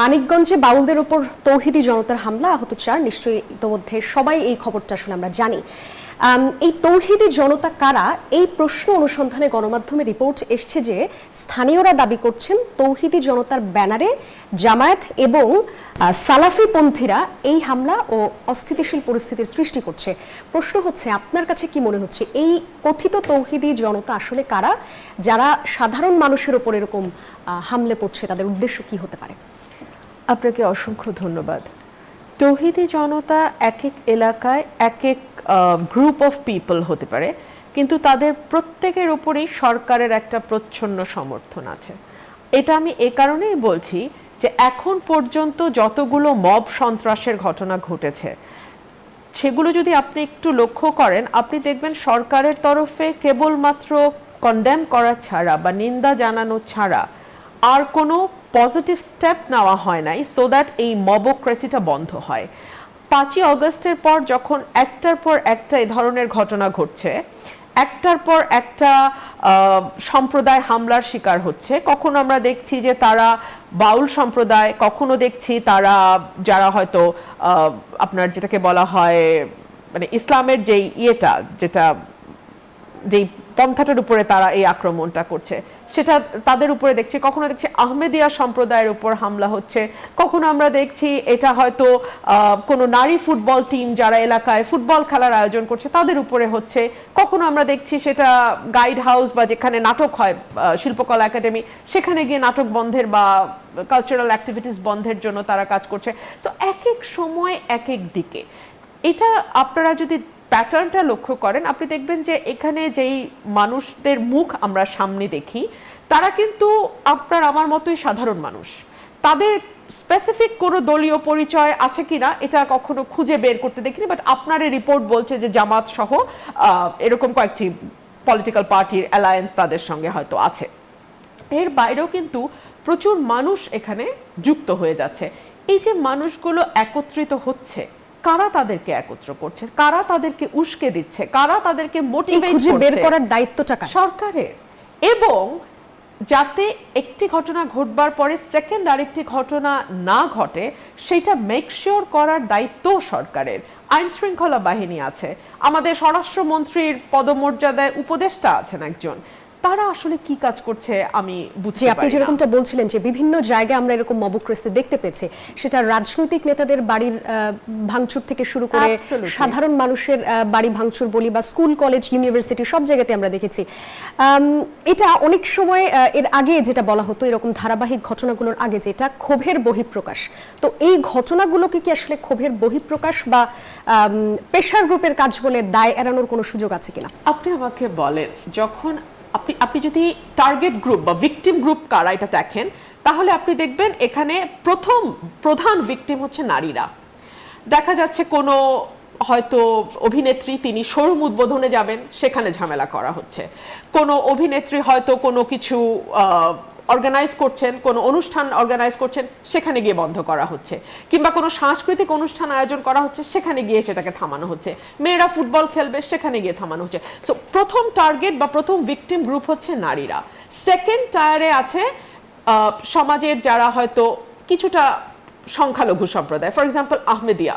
মানিকগঞ্জে বাউলদের উপর তৌহিদি জনতার হামলা, আহত চার। নিশ্চয়ই ইতিমধ্যে সবাই এই খবরটা শুনে আমরা জানি। এই তৌহিদি জনতা কারা? এই প্রশ্ন অনুসন্ধানে গণমাধ্যমে রিপোর্ট এসছে যে স্থানীয়রা দাবি করছেন তৌহিদি জনতার ব্যানারে জামায়াত এবং আহ, সালাফি পন্থীরা এই হামলা ও অস্থিতিশীল পরিস্থিতির সৃষ্টি করছে। প্রশ্ন হচ্ছে আপনার কাছে কি মনে হচ্ছে? এই কথিত তৌহিদি জনতা আসলে কারা? যারা সাধারণ মানুষের ওপর এরকম হামলে পড়ছে তাদের উদ্দেশ্য কি হতে পারে? আপনাকে অসংখ্য ধন্যবাদ। তৌহিদি জনতা এক এক এলাকায় এক এক গ্রুপ অফ পিপল হতে পারে, কিন্তু তাদের প্রত্যেকের উপরেই সরকারের একটা প্রচ্ছন্ন সমর্থন আছে। এটা আমি এ কারণেই বলছি যে এখন পর্যন্ত যতগুলো মব সন্ত্রাসের ঘটনা ঘটেছে, সেগুলো যদি আপনি একটু লক্ষ্য করেন, আপনি দেখবেন সরকারের তরফে কেবলমাত্র কন্ডেম করা ছাড়া বা নিন্দা জানানো ছাড়া আর কোনো পজিটিভ স্টেপ নেওয়া হয় নাই সো দ্যাট এই মবোক্রেসিটা বন্ধ হয়। পাঁচই অগস্টের পর যখন একটার পর একটা এ ধরনের ঘটনা ঘটছে, একটার পর একটা সম্প্রদায় হামলার শিকার হচ্ছে, কখনো আমরা দেখছি যে তারা বাউল সম্প্রদায়, কখনো দেখছি তারা, যারা হয়তো আপনার যেটাকে বলা হয় মানে ইসলামের যেই ইয়েটা, যেটা, যেই পন্থাটার উপরে তারা এই আক্রমণটা করছে সেটা তাদের উপরে দেখছি। কখনো দেখছি আহমেদিয়া সম্প্রদায়ের উপর হামলা হচ্ছে। কখনো আমরা দেখছি এটা হয়তো কোনো নারী ফুটবল টিম যারা এলাকায় ফুটবল খেলার আয়োজন করছে, তাদের উপরে হচ্ছে। কখনো আমরা দেখছি সেটা গাইড হাউস বা যেখানে নাটক হয় শিল্পকলা একাডেমি সেখানে গিয়ে নাটক বন্ধের বা কালচারাল অ্যাক্টিভিটিস বন্ধের জন্য তারা কাজ করছে। তো এক এক সময় এক এক দিকে। এটা আপনারা যদি প্যাটার্নটা লক্ষ্য করেন, আপনি দেখবেন যে এখানে যেই মানুষদের মুখ আমরা সামনে দেখি, তারা কিন্তু আপনার আমার মতোই সাধারণ মানুষ। তাদের স্পেসিফিক কোনো দলীয় পরিচয় আছে কিনা, এটা কখনো খুঁজে বের করতে দেখিনি বাট আপনার এই রিপোর্ট বলছে যে জামাত সহ এরকম কয়েকটি পলিটিক্যাল পার্টির অ্যালায়েন্স তাদের সঙ্গে হয়তো আছে। এর বাইরেও কিন্তু প্রচুর মানুষ এখানে যুক্ত হয়ে যাচ্ছে। এই যে মানুষগুলো একত্রিত হচ্ছে কারা তাদেরকে একত্র করছে? কারা তাদেরকে উস্কে দিচ্ছে? কারা তাদেরকে মোটিভেট খুঁজে বের করার দায়িত্বটা কার? সরকারের। এবং যাতে একটি ঘটনা ঘটবার পরে সেকেন্ড আরেকটি ঘটনা না ঘটে সেটা মেক শিওর করার দায়িত্ব সরকারের। আইন শৃঙ্খলা বাহিনী আছে। আমাদের স্বরাষ্ট্রমন্ত্রীর পদমর্যাদায় উপদেষ্টা আছেন একজন। তারা আসলে কি কাজ করছে আমি যে বুঝতে আপনি যেরকমটা বলছিলেন যে বিভিন্ন জায়গায় আমরা এরকম মবক্রেসি দেখতে পেয়েছি সেটা রাজনৈতিক নেতাদের বাড়ির ভাঙচুর থেকে শুরু করে সাধারণ মানুষের বাড়ি ভাঙচুর বলি বা স্কুল কলেজ ইউনিভার্সিটি সব জায়গাতে আমরা দেখেছি। এটা অনেক সময় এর আগে যেটা বলা হতো এরকম ধারাবাহিক ঘটনাগুলোর আগে যেটা ক্ষোভের বহিঃপ্রকাশ। তো এই ঘটনাগুলোকে কি আসলে ক্ষোভের বহিঃপ্রকাশ বা প্রেশার গ্রুপের কাজ বলে দায় এড়ানোর কোনো সুযোগ আছে কিনা? আপনি আমাকে বলেন যখন আপনি আপনি যদি টার্গেট গ্রুপ বা ভিকটিম গ্রুপ কারা এটা দেখেন, তাহলে আপনি দেখবেন এখানে প্রথম, প্রধান ভিকটিম হচ্ছে নারীরা। দেখা যাচ্ছে কোনো হয়তো অভিনেত্রী তিনি শোরুম উদ্বোধনে যাবেন, সেখানে ঝামেলা করা হচ্ছে। কোনো অভিনেত্রী হয়তো কোনো কিছু অর্গানাইজ করছেন, কোনো অনুষ্ঠান অর্গানাইজ করছেন, সেখানে গিয়ে বন্ধ করা হচ্ছে। কিংবা কোনো সাংস্কৃতিক অনুষ্ঠান আয়োজন করা হচ্ছে, সেখানে গিয়ে সেটাকে থামানো হচ্ছে। মেয়েরা ফুটবল খেলবে, সেখানে গিয়ে থামানো হচ্ছে। সো প্রথম টার্গেট বা প্রথম ভিকটিম গ্রুপ হচ্ছে নারীরা। সেকেন্ড টায়ারে আছে সমাজের যারা হয়তো কিছুটা সংখ্যালঘু সম্প্রদায়। ফর এক্সাম্পল আহমেদিয়া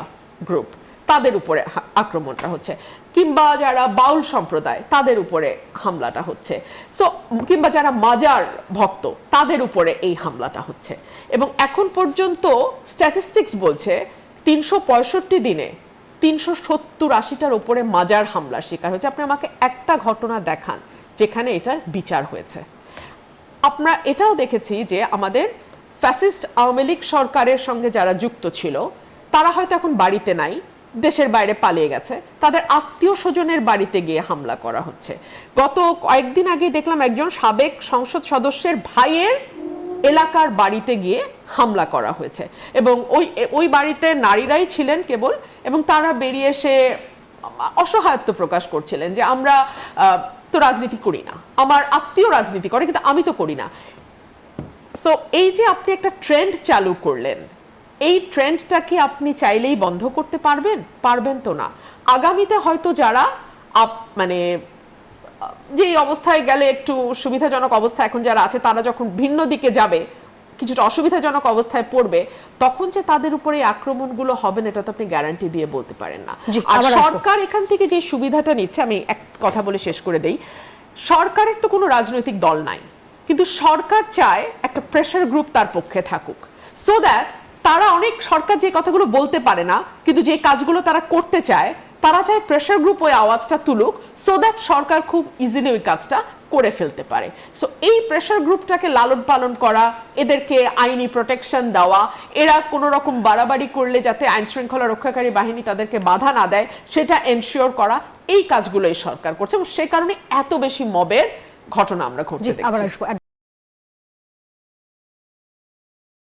গ্রুপ তাদের উপরে আক্রমণটা হচ্ছে। কিংবা যারা বাউল সম্প্রদায়, তাদের উপরে হামলাটা হচ্ছে। সো কিংবা যারা মাজার ভক্ত, তাদের উপরে এই হামলাটা হচ্ছে। এবং এখন পর্যন্ত স্ট্যাটিস্টিক্স বলছে তিনশো পঁয়ষট্টি দিনে তিনশো সত্তর আশিটার উপরে মাজার হামলার শিকার হয়েছে। আপনি আমাকে একটা ঘটনা দেখান যেখানে এটার বিচার হয়েছে। আমরা এটাও দেখেছি যে আমাদের ফ্যাসিস্ট আওয়ামী লীগ সরকারের সঙ্গে যারা যুক্ত ছিল, তারা হয়তো এখন বাড়িতে নাই দেশের বাইরে পালিয়ে গেছে। তাদের আত্মীয় স্বজনের বাড়িতে গিয়ে হামলা করা হচ্ছে। গত কয়েকদিন আগে দেখলাম একজন সাবেক সংসদ সদস্যের ভাইয়ের এলাকার বাড়িতে গিয়ে হামলা করা হয়েছে এবং ওই ওই বাড়িতে নারীরাই ছিলেন কেবল এবং তারা বেরিয়ে এসে অসহায়ত্ব প্রকাশ করছিলেন যে আমরা তো রাজনীতি করি না। আমার আত্মীয় রাজনীতি করে, কিন্তু আমি তো করি না। সো এই যে আপনি একটা ট্রেন্ড চালু করলেন এই ট্রেন্ডটা কি আপনি চাইলেই বন্ধ করতে পারবেন? পারবেন তো না। আগামীতে হয়তো যারা আপ- মানে যে অবস্থায় গেলে একটু সুবিধাজনক অবস্থা এখন যারা আছে তারা যখন ভিন্ন দিকে যাবে কিছুটা অসুবিধাজনক অবস্থায় পড়বে তখন যে তাদের উপরে আক্রমণগুলো হবে না এটা তো আপনি গ্যারান্টি দিয়ে বলতে পারেন না। আর সরকার এখান থেকে যে সুবিধাটা নিচ্ছে আমি এক কথা বলে শেষ করে দেই সরকারের তো কোনো রাজনৈতিক দল নাই কিন্তু সরকার চায় একটা প্রেশার গ্রুপ তার পক্ষে থাকুক। সো দ্যাট তারা অনেক সরকার যে কথাগুলো বলতে পারে না কিন্তু যে কাজগুলো তারা করতে চায় তারা চায় প্রেশার গ্রুপ ওই আওয়াজটা তুলুক সো দ্যাট সরকার খুব ইজিলি ওই কাজটা করে ফেলতে পারে। সো এই প্রেশার গ্রুপটাকে লালন পালন করা এদেরকে আইনি প্রোটেকশন দেওয়া এরা কোনো রকম বাড়াবাড়ি করলে যাতে আইন শৃঙ্খলা রক্ষাকারী বাহিনী তাদেরকে বাধা না দেয় সেটা এনশিওর করা এই কাজগুলোই সরকার করছে। এবং সে কারণে এত বেশি মবের ঘটনা আমরা ঘটছে আবার